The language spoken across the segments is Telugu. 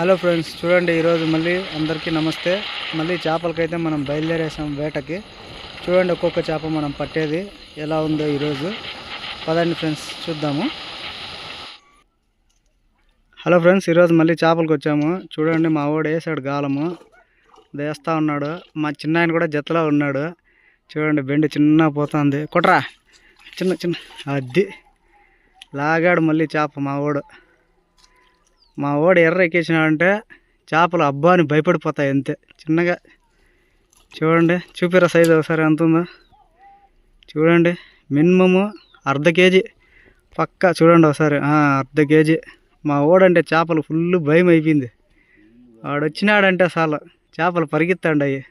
హలో ఫ్రెండ్స్ చూడండి ఈరోజు మళ్ళీ అందరికీ నమస్తే. మళ్ళీ చేపలకైతే మనం బయలుదేరేసాం వేటకి. చూడండి ఒక్కొక్క చేప మనం పట్టేది ఎలా ఉందో ఈరోజు. పదండి ఫ్రెండ్స్ చూద్దాము. హలో ఫ్రెండ్స్ ఈరోజు మళ్ళీ చేపలకు వచ్చాము. చూడండి మా వాడు వేసాడు గాలము. వేస్తూ ఉన్నాడు. మా చిన్న ఆయన కూడా జతలో ఉన్నాడు. చూడండి బెండి చిన్న పోతుంది. కుట్రా. చిన్న చిన్న. అది లాగాడు మళ్ళీ చేప మా వాడు. మా ఓడు ఎర్ర ఎక్కేసినాడంటే చేపలు అబ్బా అని భయపడిపోతాయి అంతే. చిన్నగా. చూడండి చూపిరా సైజు ఒకసారి ఎంత ఉందో. చూడండి మినిమము అర్ధ కేజీ. పక్కా చూడండి ఒకసారి. అర్ధ కేజీ. మా ఓడంటే చేపలు ఫుల్ భయం అయిపోయింది. వాడొచ్చినాడంటే చాలా. చేపలు పరిగెత్తాడు అయ్యి.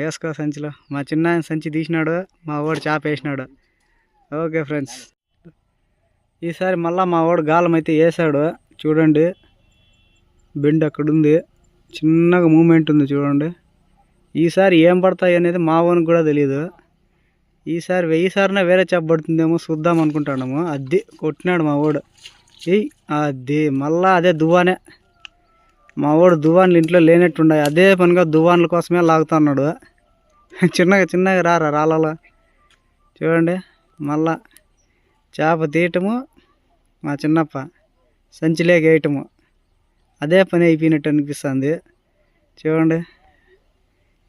వేసుకో సంచిలో. మా చిన్న సంచి తీసినాడు మా ఓడు చేప వేసినాడు. Okay friends. ఈసారి మళ్ళా మా ఓడు గాలం అయితే వేసాడు. చూడండి. బెండ్ అక్కడ ఉంది చిన్నగా మూమెంట్ ఉంది చూడండి. ఈసారి ఏం పడతాయి అనేది మా వానికి కూడా తెలియదు ఈసారి వెయ్యి సారినా వేరే చేప పడుతుందేమో చూద్దాం అనుకుంటున్నాము. అద్దె కొట్టినాడు మా వాడు ఏయ్ అది మళ్ళా అదే దువ్వానే. మా వాడు దువ్వాన్లు ఇంట్లో లేనట్టున్నాయి అదే పనిగా దువ్వాన్ల కోసమే లాగుతున్నాడు చిన్నగా చిన్నగా రారా రాళ్ళలో చూడండి. మళ్ళా చేప తీయటము మా చిన్నప్ప. సంచిలేకి వేయటము అదే పని అయిపోయినట్టు అనిపిస్తుంది. చూడండి.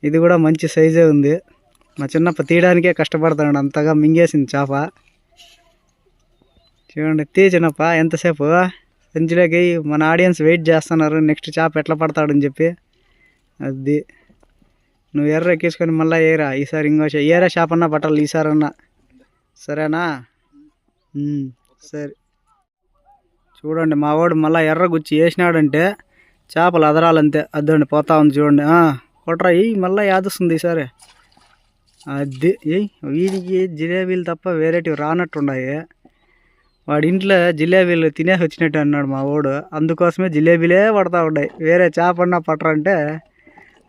ఇది కూడా మంచి సైజే ఉంది. మా చిన్నప్ప తీయడానికే కష్టపడుతున్నాడు అంతగా మింగేసింది చేప. చూడండి. తీ చిన్నప్ప ఎంతసేపు? సంచిలోకి వేయి. మన ఆడియన్స్ వెయిట్ చేస్తున్నారు. నెక్స్ట్ చేప ఎట్లా పడతాడని చెప్పి. అది. నువ్వు ఎర్ర ఎక్కించుకొని మళ్ళీ ఏరా. ఈసారి ఇంకో ఏరా చేపన్నా పట్టాలి. ఈసారి అన్నా సరేనా సరే. చూడండి మా వాడు మళ్ళీ ఎర్ర గుచ్చి వేసినాడంటే చేపలు అదరాలంతే. అద్దండి పోతా ఉంది చూడండి. కొట్రా ఎయ్యి మళ్ళీ యాదొస్తుంది ఈసారి. అది ఏ వీడికి జిలేబీలు తప్ప వేరేటివి రానట్టున్నాయి వాడి ఇంట్లో జిలేబీలు తినేసి వచ్చినట్టు అన్నాడు మా వాడు. అందుకోసమే జిలేబీలే పడతా ఉన్నాయి. వేరే చేపన్నా పట్టరంటే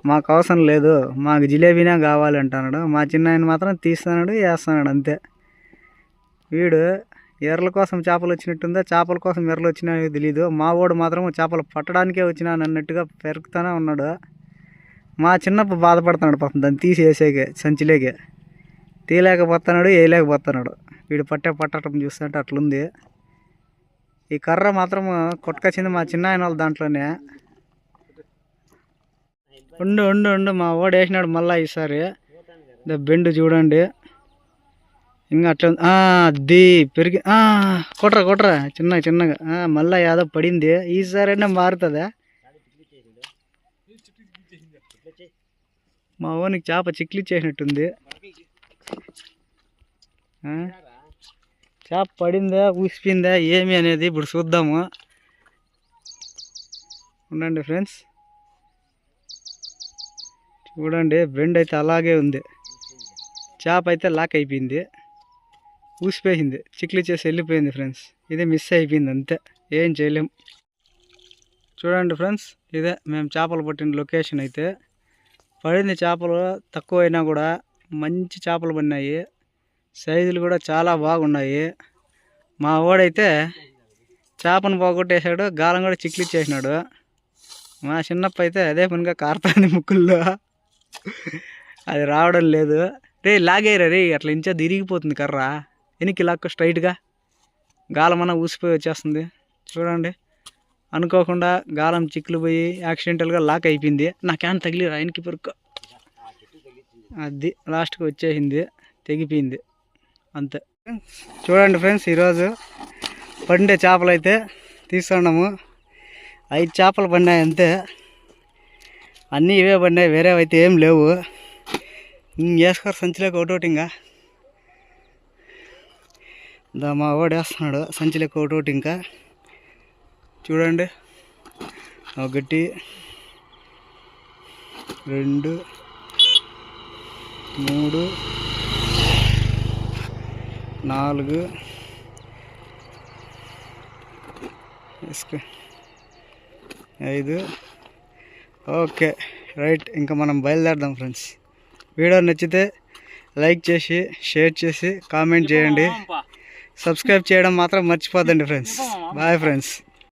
మాకు అవసరం లేదు. మాకు జిలేబీనే కావాలి అంటున్నాడు. మా చిన్న ఆయన మాత్రం తీస్తున్నాడు వేస్తున్నాడు అంతే. వీడు ఎర్రల కోసం చేపలు వచ్చినట్టుందా? చేపల కోసం ఎర్రలు వచ్చినాయో తెలీదు. మా వాడు మాత్రం చేపలు పట్టడానికే వచ్చినాను అన్నట్టుగా పెరుగుతూనే ఉన్నాడు. మా చిన్నప్ప బాధపడుతున్నాడు పాపం. దాన్ని తీసేసేకే సంచిలేకే. తీయలేకపోతున్నాడు వేయలేకపోతున్నాడు. వీడు పట్టే పట్టడం చూస్తుంటే అట్లుంది. ఈ కర్ర మాత్రం కొట్టుకొచ్చింది మా చిన్న ఆయన వాళ్ళ దాంట్లోనే. ఉండు ఉండు ఉండు. మా ఓడు వేసినాడు మళ్ళీ ఈసారి. బెండు చూడండి. ఇంకా అట్లా ఉంది. అది పెరిగి కొట్రా కొట్రా. చిన్నగా చిన్నగా. మళ్ళీ మళ్ళా యాదో పడింది. ఈసారి అయినా మారుతుందా? మా ఓనికి చేప చిక్లి చేసినట్టుంది చేప పడిందా ఊసిపోయిందా ఏమి అనేది ఇప్పుడు చూద్దాము. ఉండండి ఫ్రెండ్స్. చూడండి బెండ్ అయితే అలాగే ఉంది. చేప అయితే లాక్ అయిపోయింది. ఊసిపోయింది. చిక్లు చేసి వెళ్ళిపోయింది ఫ్రెండ్స్ ఇదే మిస్ అయిపోయింది అంతే. ఏం చేయలేం. చూడండి ఫ్రెండ్స్ ఇదే మేము చేపలు పట్టిన లొకేషన్ అయితే. పడింది చేపలు తక్కువ అయినా కూడా మంచి చేపలు పడినాయి. సైజులు కూడా చాలా బాగున్నాయి. మా వాడైతే చేపను పోగొట్టేశాడు గాలం కూడా చిక్లిచ్చేసినాడు మా చిన్నప్ప అయితే అదే పనిగా కారుతుంది ముక్కుల్లో. అది రావడం లేదు. రే లాగేరా రే అట్లా ఇంచా తిరిగిపోతుంది కర్రా. వెనక్కి లాక్కు స్ట్రైట్గా గాలమన్నా ఊసిపోయి వచ్చేస్తుంది. చూడండి. అనుకోకుండా గాలం చిక్కులు పోయి యాక్సిడెంటల్గా లాక్ అయిపోయింది. నాకేం తగిలిరా వెనక్కి పెరుక్క అది లాస్ట్కి వచ్చేసింది. తెగిపోయింది. అంతే. చూడండి ఫ్రెండ్స్ ఈరోజు పండే చేపలు అయితే తీసుకున్నాము. ఐదు చేపలు పడినాయి అంతే. అన్నీ ఇవే పడినాయి వేరేవైతే ఏం లేవు. వేసుకోరు సంచిలోకి ఒకటోటి ఇంకా. దా మా వాడు వేస్తున్నాడు. సంచిలోకి ఒకటి ఇంకా. చూడండి. ఒకటి రెండు. మూడు. నాలుగు. ఐదు. ఓకే. రైట్. ఇంకా మనం బయలుదేరదాం ఫ్రెండ్స్. వీడియో నచ్చితే లైక్ చేసి షేర్ చేసి కామెంట్ చేయండి. సబ్స్క్రైబ్ చేయడం మాత్రం మర్చిపోద్దండి ఫ్రెండ్స్ బాయ్ ఫ్రెండ్స్